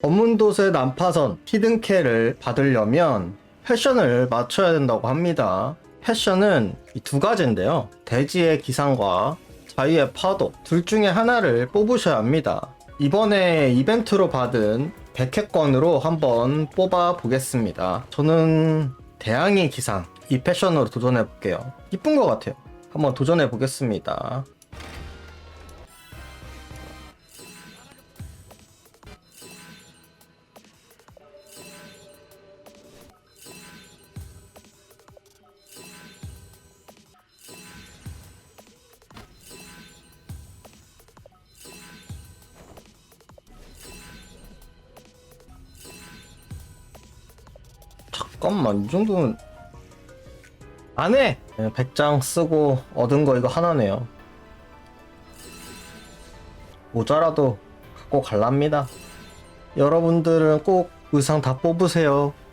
검문도세 난파선 히든캐를 받으려면 패션을 맞춰야 된다고 합니다. 패션은 이두 가지인데요. 대지의 기상과 자유의 파도 둘 중에 하나를 뽑으셔야 합니다. 이번에 이벤트로 받은 100회권으로 한번 뽑아 보겠습니다. 저는 대항의 기상 이 패션으로 도전해 볼게요. 이쁜 것 같아요. 한번 도전해 보겠습니다. 잠깐만 이 정도는 안 해! 100장 쓰고 얻은 거 이거 하나네요. 모자라도 갖고 갈랍니다. 여러분들은 꼭 의상 다 뽑으세요